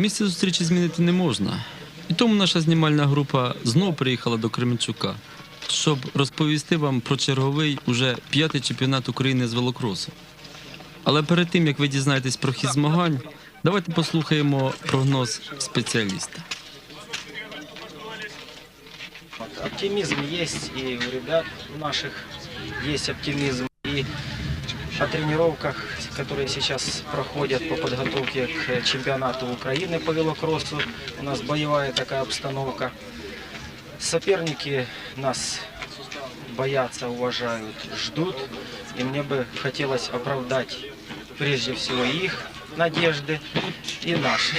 місце зустрічі змінити не можна. І тому наша знімальна група знов приїхала до Кременчука, щоб розповісти вам про черговий уже п'ятий чемпіонат України з велокросу. Але перед тим, як ви дізнаєтесь про хід змагань, давайте послухаємо прогноз спеціаліста. Оптимизм есть и у ребят наших есть оптимизм. И о тренировках, которые сейчас проходят по подготовке к чемпионату Украины по велокроссу, у нас боевая такая обстановка. Соперники нас боятся, уважают, ждут. И мне бы хотелось оправдать прежде всего их надежды и наши.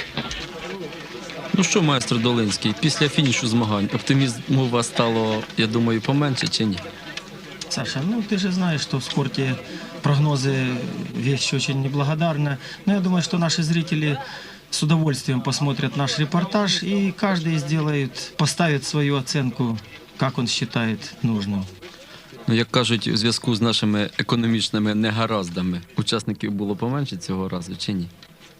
Ну що, майстер Долинський, після фінішу змагань оптимізму у вас стало, я думаю, поменше чи ні? Саша, ну ты же знаешь, что в спорте прогнозы вещь очень неблагодарная. Но я думаю, что наши зрители с удовольствием посмотрят наш репортаж и каждый сделает, поставит свою оценку, как он считает нужным. Ну, як кажуть, у зв'язку з нашими економічними негараздами учасників було поменше цього разу чи ні?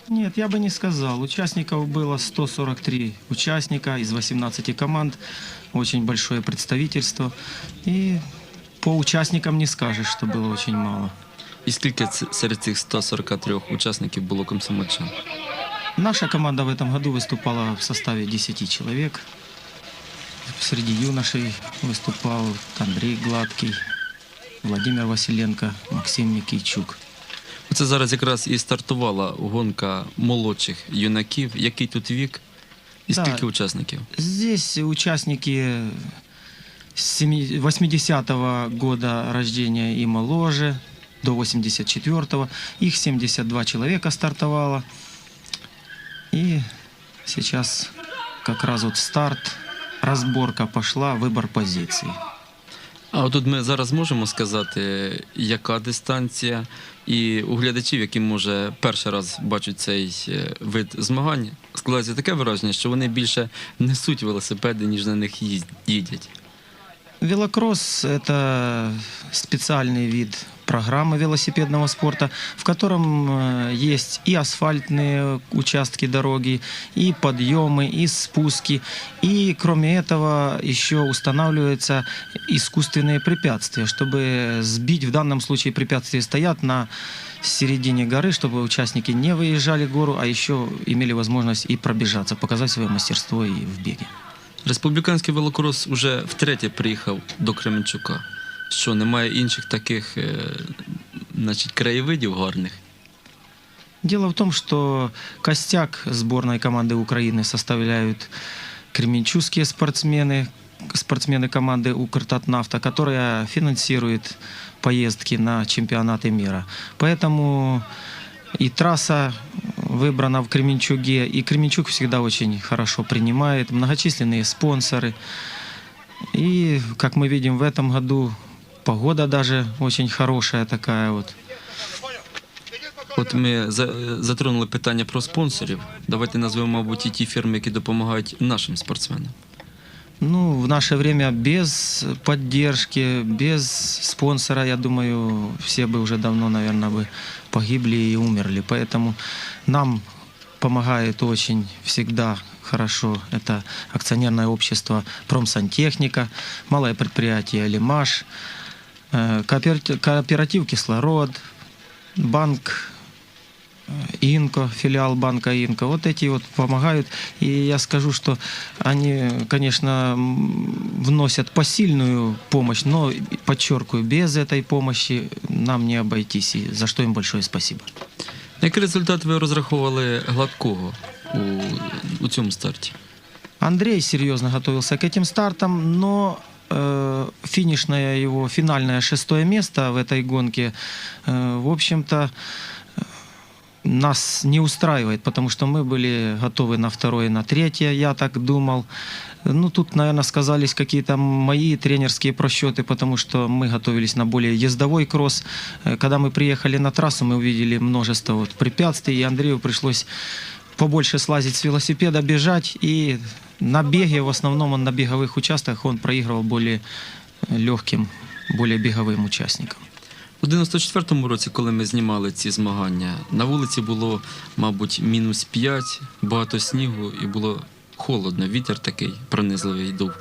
Нет, я бы не сказал. Участников было 143 участника из 18 команд. Очень большое представительство. И по участникам не скажешь, что было очень мало. І скільки ц- серед цих 143 учасників було комсомольчан? Наша команда в этом году выступала в составе 10 человек. Среди юношей выступал Андрей Гладкий, Владимир Василенко, Максим Никийчук. Це зараз якраз і стартувала гонка молодших юнаків. Який тут вік? І Да. скільки учасників? Здесь участники с семи- 80-го года рождения и моложе, до 84-го. Их 72 человека стартовало. И сейчас как раз вот старт, разборка пошла, выбор позиций. А отут ми зараз можемо сказати, яка дистанція, і у глядачів, які може перший раз бачать цей е, вид змагань, складається таке враження, що вони більше несуть велосипеди, ніж на них їзд- їдять. Велокросс – это специальный вид программы велосипедного спорта, в котором э, есть и асфальтные участки дороги, и подъемы, и спуски. И кроме этого еще устанавливаются искусственные препятствия, чтобы сбить, в данном случае препятствия стоят на середине горы, чтобы участники не выезжали гору, а еще имели возможность и пробежаться, показать свое мастерство и в беге. Республіканський велокрос уже втретє приїхав до Кременчука. Що немає інших таких е, значить, краєвидів гарних. Дело в том, что костяк сборной команды Украины составляют кременчужские спортсмены, спортсмены команды «Укртатнафта», которая финансирует поездки на чемпионаты мира. Поэтому и трасса выбрана в Кременчуге, и Кременчуг всегда очень хорошо принимает, многочисленные спонсоры. И, как мы видим, в этом году погода даже очень хорошая такая вот. От ми за- затронули питання про спонсорів. Давайте назвемо, мабуть, і ті фірми, які допомагають нашим спортсменам. Ну, в наше время без поддержки, без спонсора, я думаю, все бы уже давно, наверное, бы погибли и умерли. Поэтому нам помогает очень всегда хорошо. Это акционерное общество «Промсантехника», малое предприятие «Лимаш», э, кооперати- кооператив «Кислород», банк Инко, филиал банка Инко. Вот эти вот помогают. И я скажу, что они, конечно, м, вносят посильную помощь, но, подчеркиваю, без этой помощи нам не обойтись. И за что им большое спасибо. На який результат ви розраховували гладкого у, у цьому старті? Андрей серьезно готовился к этим стартам, но э, финишное его, финальное шестое место в этой гонке, э, в общем-то, э, нас не устраивает, потому что мы были готовы на второе, на третье, я так думал. Ну, тут, наверное, сказались какие-то мои тренерские просчеты, потому что мы готовились на более ездовой кросс. Э, Когда мы приехали на трассу, мы увидели множество вот препятствий, и Андрею пришлось побольше слазить с велосипеда, бежать. И на беге, в основном он на беговых участках, он проигрывал более легким, более беговым участникам. У 94-му році, коли ми знімали ці змагання, на вулиці було, мабуть, мінус 5, багато снігу і було холодно, вітер такий пронизливий дув.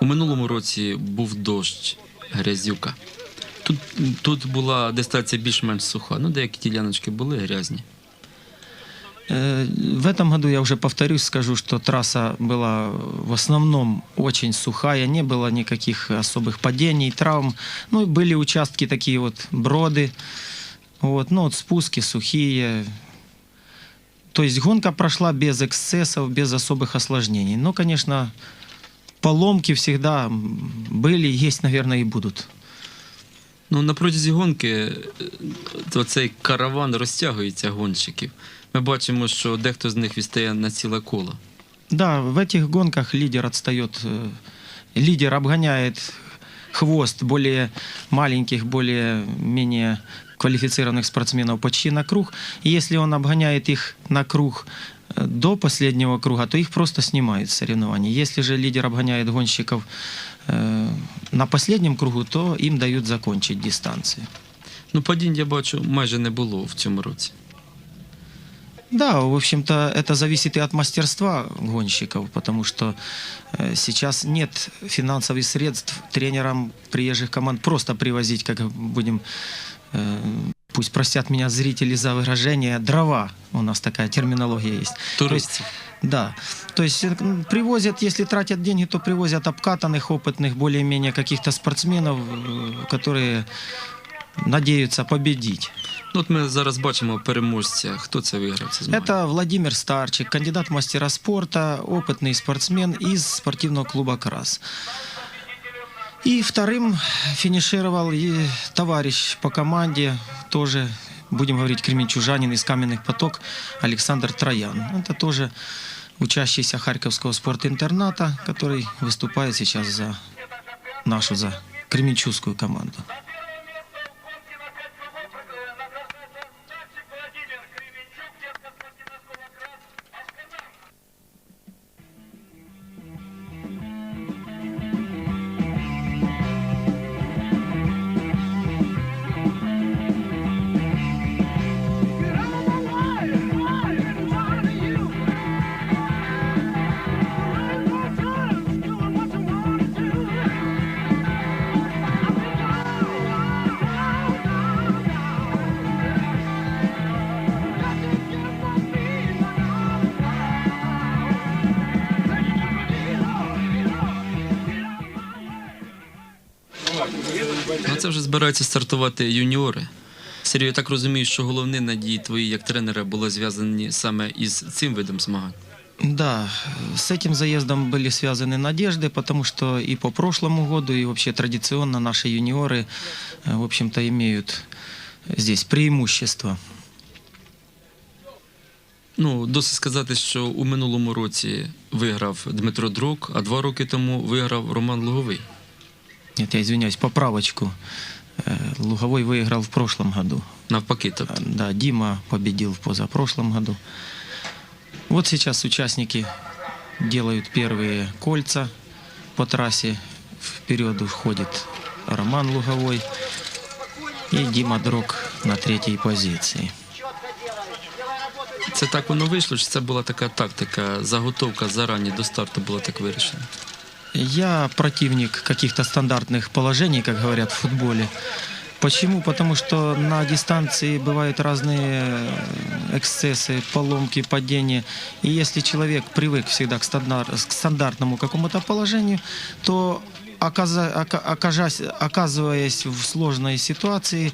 У минулому році був дощ, грязюка. Тут, тут була дистанція більш-менш суха. Ну, деякі діляночки були грязні. Э, В этом году я уже повторюсь, скажу, что трасса была в основном очень сухая, не было никаких особых падений, травм. Ну, и были участки такие вот броды, вот, ну, вот спуски сухие. То есть гонка прошла без эксцессов, без особых осложнений. Но, конечно, поломки всегда м, были, есть, наверное, и будут. Ну, на протязі гонки е, то цей караван розтягується гонщиків. Ми бачимо, що дехто з них відстає на ціле коло. Да, в этих гонках лидер отстает, э, лидер обгоняет хвост более маленьких, более-менее квалифицированных спортсменов почти на круг. И если он обгоняет их на круг э, до последнего круга, то их просто снимают с соревнований. Если же лидер обгоняет гонщиков э, на последнем кругу, то им дают закончить дистанцию. Ну, падінь я бачу, майже не було в цьому році. Да, в общем-то, это зависит и от мастерства гонщиков, потому что э, сейчас нет финансовых средств тренерам приезжих команд просто привозить, как будем, э, пусть простят меня зрители за выражение, дрова. У нас такая терминология есть. Туристів. Да, то есть э, привозят, если тратят деньги, то привозят обкатанных, опытных, более-менее каких-то спортсменов, которые надеются победить. Ну, от ми зараз бачимо переможця. Хто це виграв? Це змагання? Это Владимир Старчик, кандидат в мастера спорта, опытный спортсмен из спортивного клуба «Крас». И вторым финишировал и товарищ по команде, тоже, будем говорить, кременчужанин из Каменных поток Александр Троян. Это тоже учащийся Харьковского спортинтерната, который выступает сейчас за нашу, за кременчужскую команду. це вже збираються стартувати юніори. Сергій, я так розумію, що головні надії твої як тренера були зв'язані саме із цим видом змагань. Да, с этим заездом были связаны надежды, потому что и по прошлому году, и вообще традиционно наши юниоры, э, в общем-то, имеют здесь преимущество. Ну, досить сказати, що у минулому році виграв Дмитро Дрок, а два роки тому виграв Роман Луговий. Нет, я извиняюсь, поправочку. Э, Луговой выиграл в прошлом году. Навпаки, А, тобто. Да, Дима победил в позапрошлом году. Вот сейчас участники делают первые кольца по трассе. Вперед входит Роман Луговой и Дима Дрог на третьей позиции. Це так воно вийшло, чи це була така тактика, заготовка зарані до старту була так вирішена? Я противник каких-то стандартных положений, как говорят в футболе. Почему? Потому что на дистанции бывают разные эксцессы, поломки, падения. И если человек привык всегда к, стандар- к стандартному какому-то положению, то оказа- ока- окажась- оказываясь в сложной ситуации,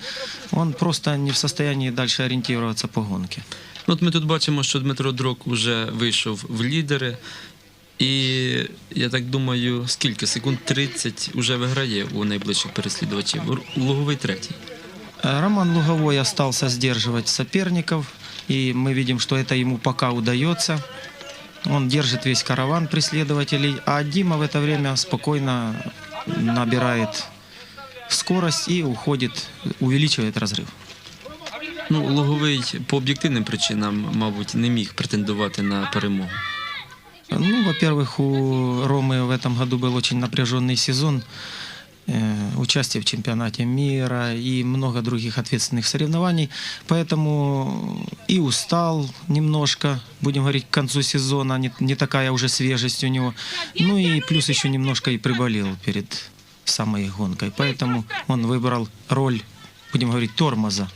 он просто не в состоянии дальше ориентироваться по гонке. Ну, от ми тут бачимо, що Дмитро Дрок вже вийшов в лідери. І я так думаю, скільки секунд 30 вже виграє у найближчих переслідувачів. Р- Луговий третій. Э, Роман Луговой остался сдерживать соперников, и мы видим, что это ему пока удается. Он держит весь караван преследователей, а Дима в это время спокойно набирает скорость и уходит, увеличивает разрыв. Ну, Луговий по об'єктивним причинам, мабуть, не міг претендувати на перемогу. Ну, во-первых, у Ромы в этом году был очень напряженный сезон. Э, участие в чемпионате мира и много других ответственных соревнований. Поэтому и устал немножко, будем говорить, к концу сезона, не, не такая уже свежесть у него. Ну и плюс еще немножко и приболел перед самой гонкой. Поэтому он выбрал роль, будем говорить, тормоза.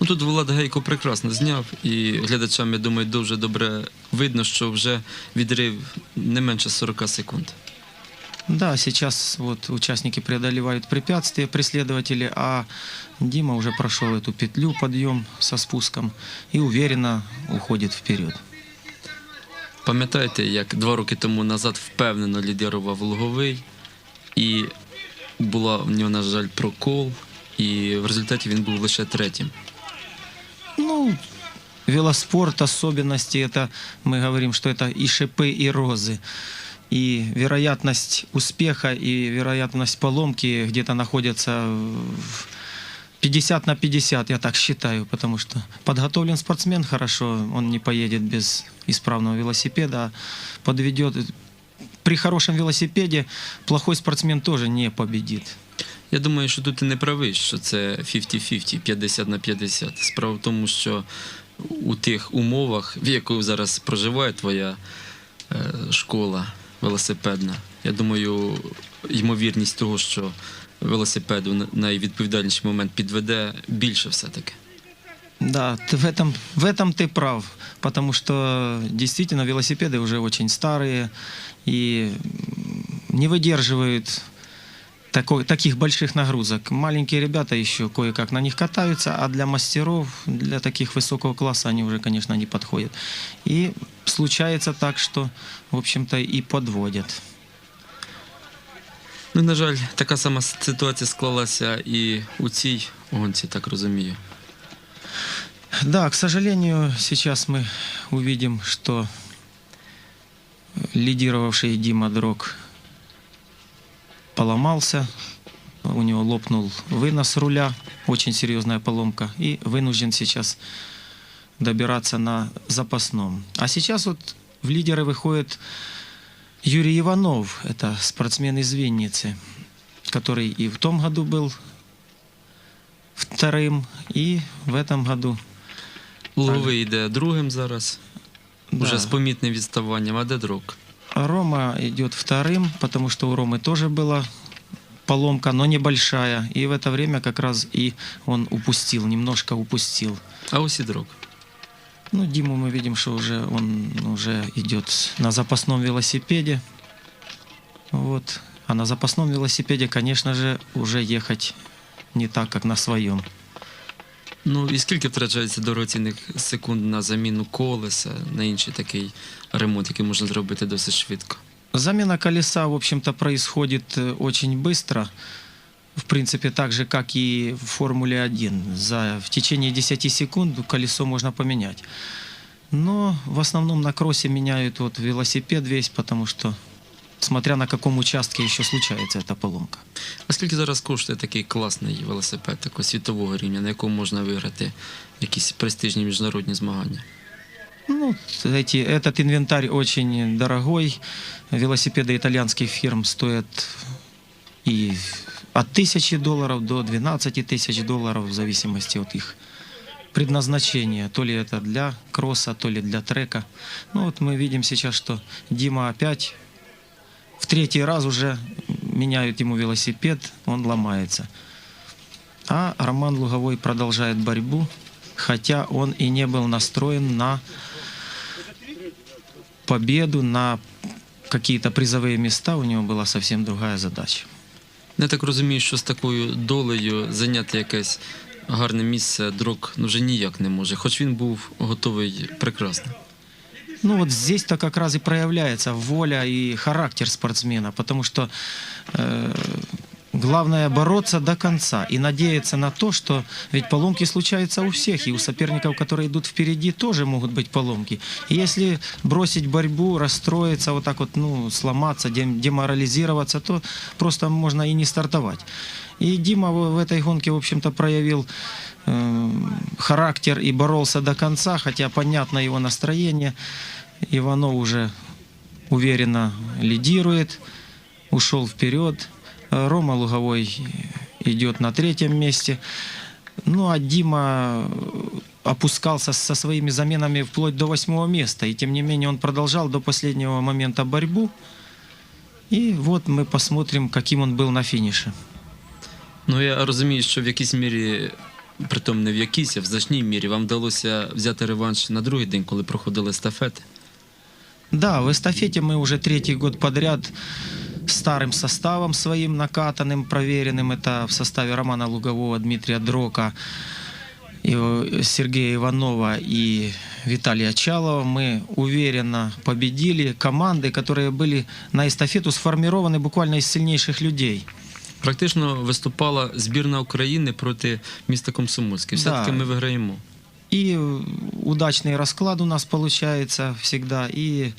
Ну тут Влад Гейко прекрасно зняв, і глядачам, я думаю, дуже добре видно, що вже відрив не менше 40 секунд. Да, сейчас вот участники преодолевают препятствия, преследователи, а Дима уже прошел эту петлю, подъем со спуском и уверенно уходит вперед. Пам'ятаєте, як два роки тому назад впевнено лідерував Луговий, і була в нього, на жаль, прокол, і в результаті він був лише третім. Велоспорт, особенности, это мы говорим, что это и шипы, и розы. И вероятность успеха, и вероятность поломки где-то находятся в 50 на 50, я так считаю, потому что подготовлен спортсмен хорошо, он не поедет без исправного велосипеда, а подведет. При хорошем велосипеде плохой спортсмен тоже не победит. Я думаю, що тут ти не правий, що це 50-50, 50 на 50. Справа в тому, що у тих умовах, в яких зараз проживає твоя е, школа велосипедна, я думаю, ймовірність того, що велосипеду на найвідповідальніший момент підведе, більше все-таки. Да, ты в этом, в этом ты прав, потому что действительно велосипеды уже очень старые и м, не выдерживают такой, таких больших нагрузок. Маленькие ребята еще кое-как на них катаются, а для мастеров, для таких высокого класса они уже, конечно, не подходят. И случается так, что, в общем-то, и подводят. Ну, на жаль, така сама ситуація склалася і у цій гонці, так розумію. Да, к сожалению, сейчас мы увидим, что лидировавший Дима Дрог поломался, у него лопнул вынос руля, очень серьезная поломка, и вынужден сейчас добираться на запасном. А сейчас вот в лидеры выходит Юрий Иванов, это спортсмен из Винницы, который и в том году был вторым, и в этом году Луговий йде другим зараз, уже Да. з помітним відставанням, а де дрог? Рома идет вторым, потому что у Ромы тоже была поломка, но небольшая. И в это время как раз и он упустил, немножко упустил. А і дрог. Ну, Диму мы видим, что уже он уже идет на запасном велосипеде. Вот. А на запасном велосипеде, конечно же, уже ехать не так, как на своем. Ну і скільки втрачається дорогоцінних секунд на заміну колеса, на інший такий ремонт, який можна зробити досить швидко? Замена колеса, в общем-то, происходит э, очень быстро. В принципе, так же, как и в Формуле 1. За, в течение 10 секунд колесо можно поменять. Но в основном на кроссе меняют вот велосипед весь, потому что, смотря на каком участке еще случается эта поломка. А скільки зараз коштує такий класний велосипед, такого світового рівня, на якому можна виграти якісь престижні міжнародні змагання? Ну, эти, этот инвентарь очень дорогой. Велосипеды итальянских фирм стоят и от тысячи долларов до 12 тысяч долларов в зависимости от их предназначения. То ли это для кросса, то ли для трека. Ну вот мы видим сейчас, что Дима опять в третий раз уже меняют ему велосипед, он ломается. А Роман Луговой продолжает борьбу, хотя он и не был настроен на победу, на какие-то призовые места, у него была совсем другая задача. Я так розумію, що з такою долею зайняти якесь гарне місце дрог ну, вже ніяк не може, хоч він був готовий прекрасно. Ну вот здесь-то как раз и проявляется воля и характер спортсмена, потому что э, главное бороться до конца и надеяться на то, что ведь поломки случаются у всех, и у соперников, которые идут впереди, тоже могут быть поломки. И если бросить борьбу, расстроиться, вот так вот, ну, сломаться, дем- деморализироваться, то просто можно и не стартовать. И Дима в в этой гонке, в общем-то, проявил э, характер и боролся до конца, хотя понятно его настроение. Иванов уже уверенно лидирует, ушел вперед. Э, Рома Луговой идет на третьем месте. Ну а Дима э, опускался со своими заменами вплоть до восьмого места. И тем не менее он продолжал до последнего момента борьбу. И вот мы посмотрим, каким он был на финише. Ну я розумію, що в якійсь мірі, притом не в якійсь, а в значній мірі, вам вдалося взяти реванш на другий день, коли проходили естафети. Да, в эстафете мы уже третий год подряд старым составом своим накатанным, проверенным. Это в составе Романа Лугового, Дмитрия Дрока, и, э, Сергея Иванова и Виталия Чалова. Мы уверенно победили команды, которые были на эстафету сформированы буквально из сильнейших людей. Практично виступала збірна України проти міста Комсомольське. Все-таки Да. ми виграємо. И э, удачный расклад у нас получается всегда. И,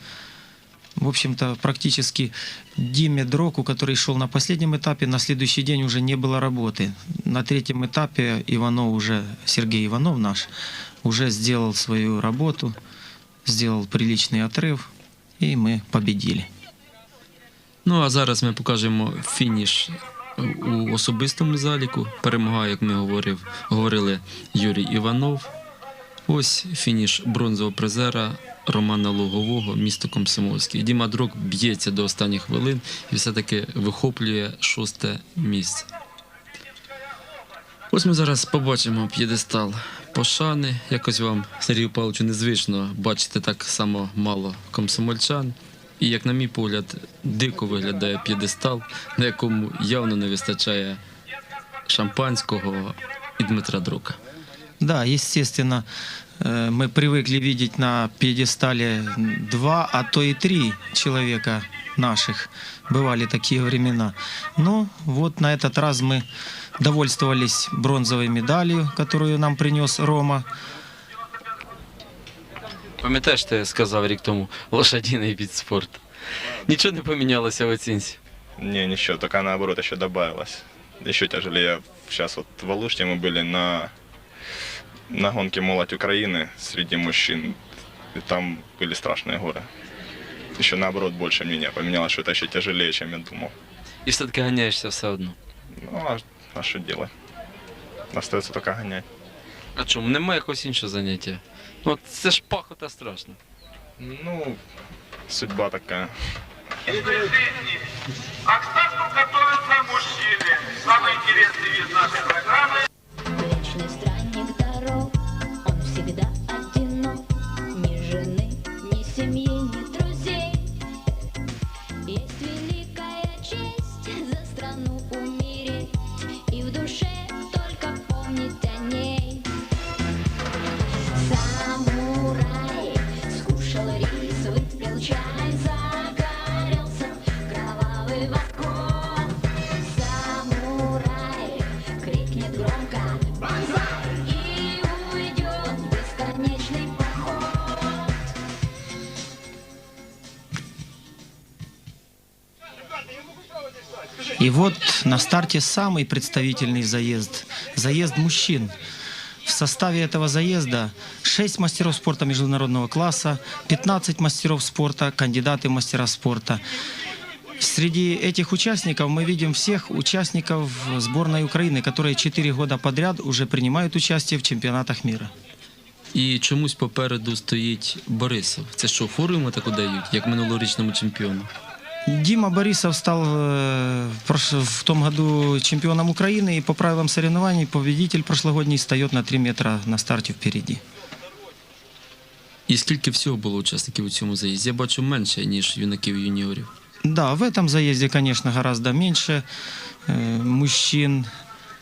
в общем-то, практически Диме Дроку, который шел на последнем этапе, на следующий день уже не было работы. На третьем этапе Иванов уже, Сергей Иванов наш, уже сделал свою работу, сделал приличный отрыв, и мы победили. Ну а зараз ми покажемо фініш у особистому заліку. Перемагає, як ми говорив, говорили Юрій Іванов. Ось фініш бронзового призера Романа Лугового, місто Комсомольське. Діма Дрок б'ється до останніх хвилин і все-таки вихоплює шосте місце. Ось ми зараз побачимо п'єдестал пошани. Якось вам, Сергію Павловичу, незвично бачити так само мало комсомольчан. І, як на мій погляд, дико виглядає п'єдестал, на якому явно не вистачає шампанського і Дмитра Дрока. Да, естественно, э, мы привыкли видеть на пьедестале два, а то и три человека наших. Бывали такие времена. Но вот на этот раз мы довольствовались бронзовой медалью, которую нам принес Рома. Пам'ятаєш, ти сказав рік тому лошадіний від спорту. Нічого не помінялося в оцінці. Не, ничего, только наоборот еще добавилось. Еще тяжелее. Сейчас вот в Алуште мы были на, на гонке «Молоть Украины» среди мужчин. И там были страшные горы. Еще наоборот больше меня поменялось, что это еще тяжелее, чем я думал. І все-таки ганяєшся все одно. Ну, а, а что делать? Остается только гонять. А чому? Немає якогось іншого заняття. Ну, от це ж пахота страшно. Ну, судьба такая. А к старту готовятся мужчины. Самый интересный вид нашей И вот на старте самый представительный заезд. Заезд мужчин. В составе этого заезда 6 мастеров спорта международного класса, 15 мастеров спорта, кандидаты в мастера спорта. Среди этих участников мы видим всех участников сборной Украины, которые 4 года подряд уже принимают участие в чемпионатах мира. І чомусь попереду стоїть Борисов. Це що, фору йому таку дають, як минулорічному чемпіону? Дима Борисов стал э, в прош- в том году чемпионом Украины и по правилам соревнований победитель прошлогодний встает на 3 метра на старте впереди. І скільки всього було учасників у цьому заїзді? Я бачу менше, ніж юнаків і юніорів. Да, в этом заезде, конечно, гораздо меньше э, мужчин.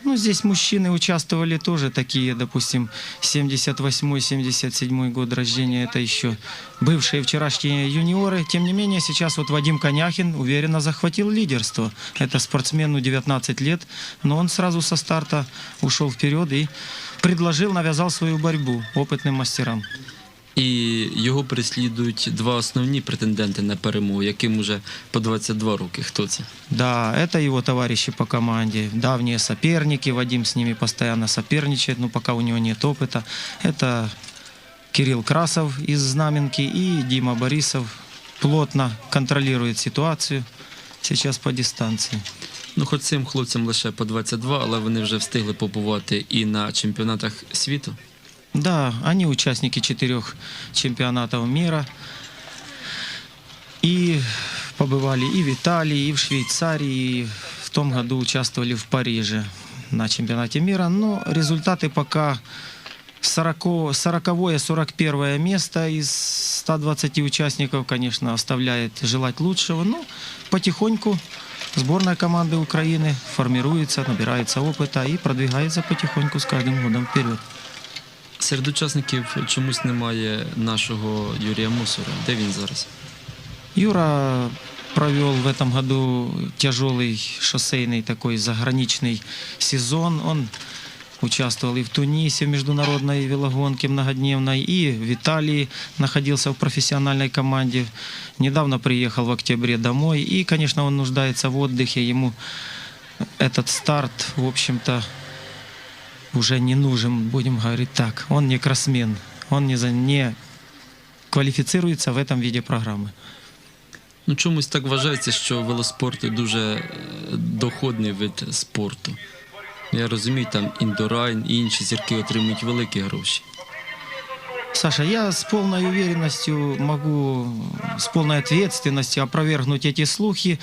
Ну, здесь мужчины участвовали тоже такие, допустим, 78-77 год рождения, это еще бывшие вчерашние юниоры. Тем не менее, сейчас вот Вадим Коняхин уверенно захватил лидерство. Это спортсмену 19 лет, но он сразу со старта ушел вперед и предложил, навязал свою борьбу опытным мастерам. І його переслідують два основні претенденти на перемогу, яким уже по 22 роки. Хто це? Да, это его товарищи по команде, давние соперники. Вадим с ними постоянно соперничает, но пока у него нет опыта. Это Кирилл Красов из Знаменки и Дима Борисов плотно контролирует ситуацию сейчас по дистанции. Ну, хоч цим хлопцям лише по 22, але вони вже встигли побувати і на чемпіонатах світу. Да, они участники четырех чемпионатов мира. И побывали и в Италии, и в Швейцарии, и в том году участвовали в Париже на чемпионате мира. Но результаты пока 40, 40-41 место из 120 участников, конечно, оставляет желать лучшего. Но потихоньку сборная команды Украины формируется, набирается опыта и продвигается потихоньку с каждым годом вперед. Серед учасників чомусь немає нашого Юрія Мусора. Де він зараз? Юра провел в этом году тяжелый шоссейный такой заграничный сезон. Он участвовал и в Тунисе в международной велогонке многодневной, и в Италии находился в профессиональной команде. Недавно приехал в октябре домой. И, конечно, он нуждается в отдыхе. Ему этот старт, в общем-то, уже не нужен, будем говорить так. Он не красмен, Он не, за, не квалифицируется в этом виде программы. Ну чомусь так вважається, що велоспорт дуже е, доходний вид спорту. Я розумію, там індорайн і інші зірки отримують великі гроші. Саша, я с полной уверенностью могу, с полной ответственностью опровергнуть эти слухи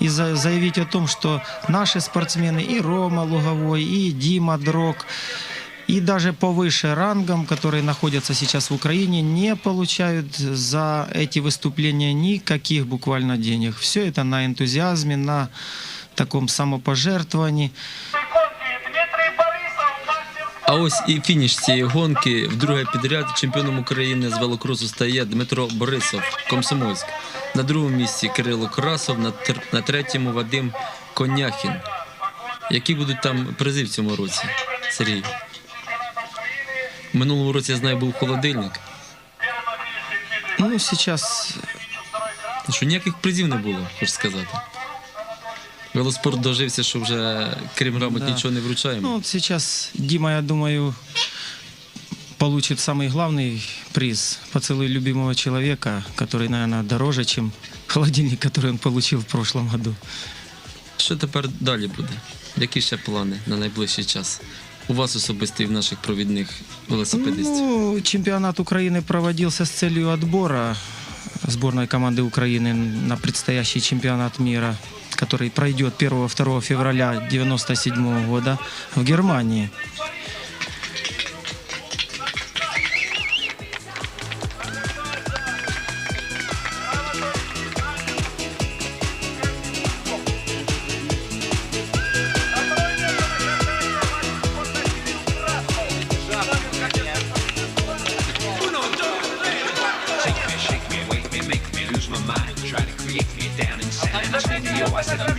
и за- заявить о том, что наши спортсмены, и Рома Луговой, и Дима Дрог, и даже повыше рангом, которые находятся сейчас в Украине, не получают за эти выступления никаких буквально денег. Все это на энтузиазме, на таком самопожертвовании. А ось і фініш цієї гонки вдруге підряд чемпіоном України з велокросу стає Дмитро Борисов, Комсомольськ. На другому місці Кирило Красов, на, тр- на третьому Вадим Коняхін. Які будуть там призи в цьому році, Сергій? В минулому році, я знаю, був холодильник. Ну, Ну Що ніяких призів не було, хочу сказати. Велоспорт дожився, що вже крім грамот Да. нічого не вручаємо. Ну, вот сейчас Дима, я думаю, получит самый главный приз «Поцелуй любимого человека», который, наверное, дороже, чем холодильник, который он получил в прошлом году. Що тепер далі буде? Які ще плани на найближчий час? У вас особисто і в наших провідних велосипедистів? Ну, чемпионат Украины проводился с целью отбора сборной команды Украины на предстоящий чемпионат мира, который пройдет 1-2 февраля 1997 года в Германии. Yo, I said I'm